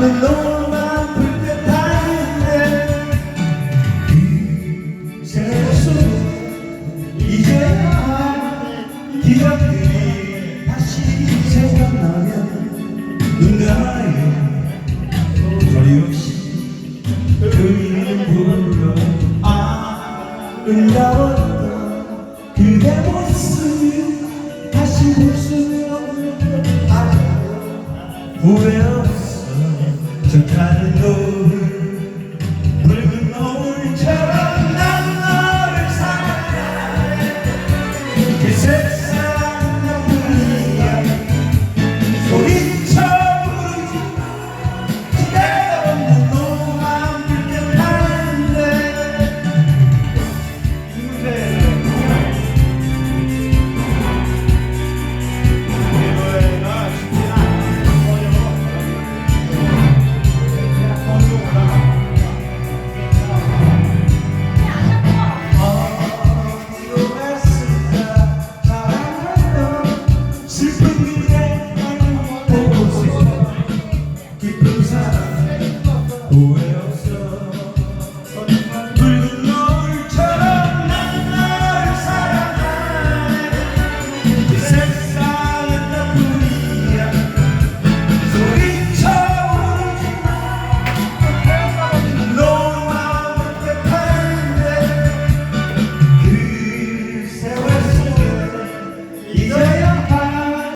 하늘로만 불빛하는데 그새 속 이제야 기억들이 다시 생각나면 눈가에 거리없이 흐리는 불로 아름다웠던 그대 모습 다시 볼수 알아? 후회 없어 두 다른 노을